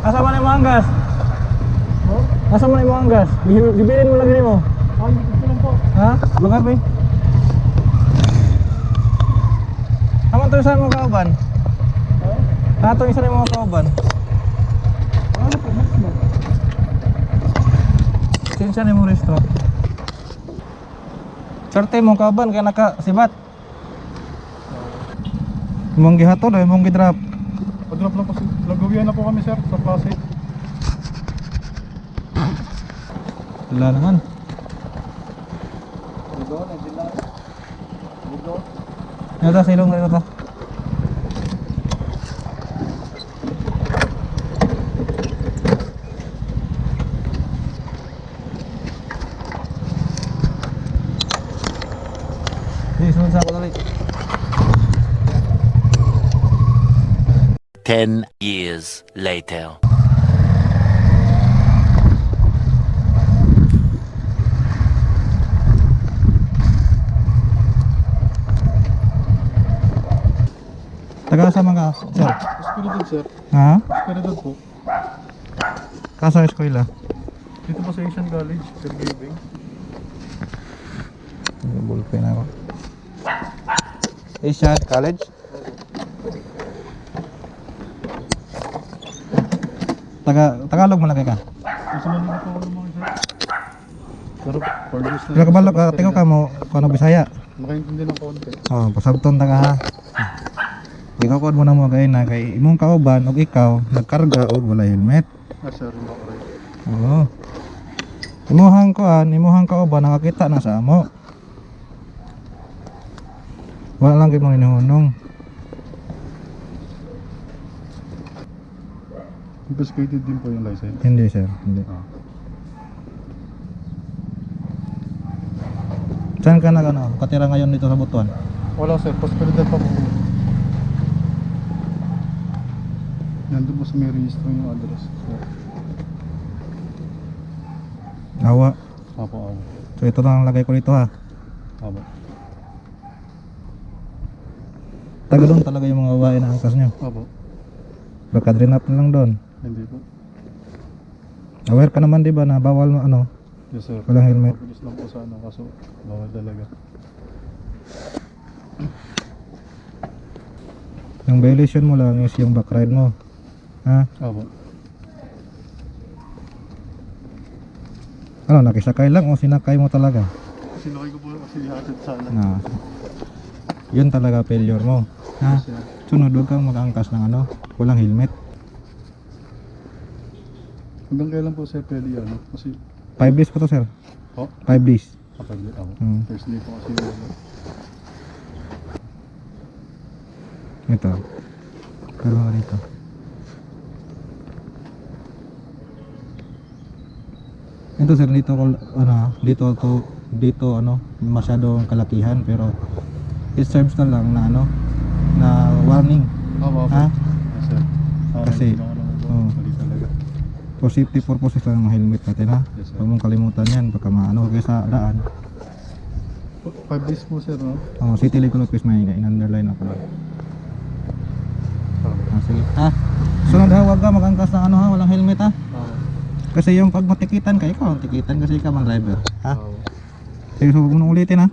Asa mo na imo ang gas? Gi- Gibilin mo lagi nimo. Ay, ito lang po. Ha? Lugar ba? Amo to sa mga kauban. Ato isa ni mga kauban. Ano po, mas mo? Sinsa ni mo resto. Sarte mo kauban kay naka sibat. Imong gihatod ay imong gidrop. Padrop lang po. si- Lagawian na po kami sir sa klase. Wala naman. Dito, nandiyan na. Dito. Ito silong na ito. Sige, sunod sa ako dali. 10 years later. Taga sa mga sir. Espiridad sir. Ha? Espiridad po. Kasa eskwela. Dito po sa Asian College. Sir Giving. Ballpen ako. Asian College? Taga Tagalog man lagi ka. Pero, for this na. Sila ka balog, uh, tingog ka mo kuno Bisaya. Nakaintindi ng kaunti. Oh, pasabton ta ka ha. Ikaw ko mo na mo kay na kay imong kauban ug ikaw nagkarga og wala helmet. Ah sir, right. Oo. Imuhang kuan, imuhang kauban nakakita na sa amo. Wala lang kay mong inuhunong. Confiscated din po yung license. Hindi sir, hindi. Ah. Saan ka na ano, katira ngayon dito sa Butuan? Wala sir, prosperidad pa po. Nandun po sa may registro yung address. So, Awa. apo, apo. So ito lang ang lagay ko dito ha. Apo. Taga doon talaga yung mga babae na angkas nyo. Apo. Baka drain up na lang doon. Hindi po. Aware ka naman di ba na bawal mo ano, Yes sir. Walang helmet. Mabilis lang po sana kaso bawal talaga. yung violation mo lang is yung back ride mo. Ha? Apo. Ano, nakisakay lang o sinakay mo talaga? Sinakay ko po kasi hatid sana. Na. Yun talaga failure mo. Ha? Yes, sir. Sunod huwag kang mag-angkas ng ano, walang helmet. Hanggang kailan po sir pwede ano? Kasi, 5 days pa to sir. oh, 5 days. kapag ako. Hmm. First day po kasi ano. Ito. Pero nga dito. Ito sir, dito ano, dito to dito ano, masyadong kalakihan pero it serves na lang na ano na warning Apo, apo. ha Yes sir. Ah, Kasi- ako po. oh. For safety purposes lang ang helmet natin ha Yes huwag mong kalimutan yan baka maano kayo sa daan Five days po sir, no? oh, city legal office may in-underline ako lang ah, sige ha sunod ha huwag ka mag-angkas ng ano ha walang helmet ha Apo. Kasi yung pag matikitan ka, ikaw ang tikitan kasi ikaw ang driver. Ha? Apo. Sige, so huwag mo ulitin ha.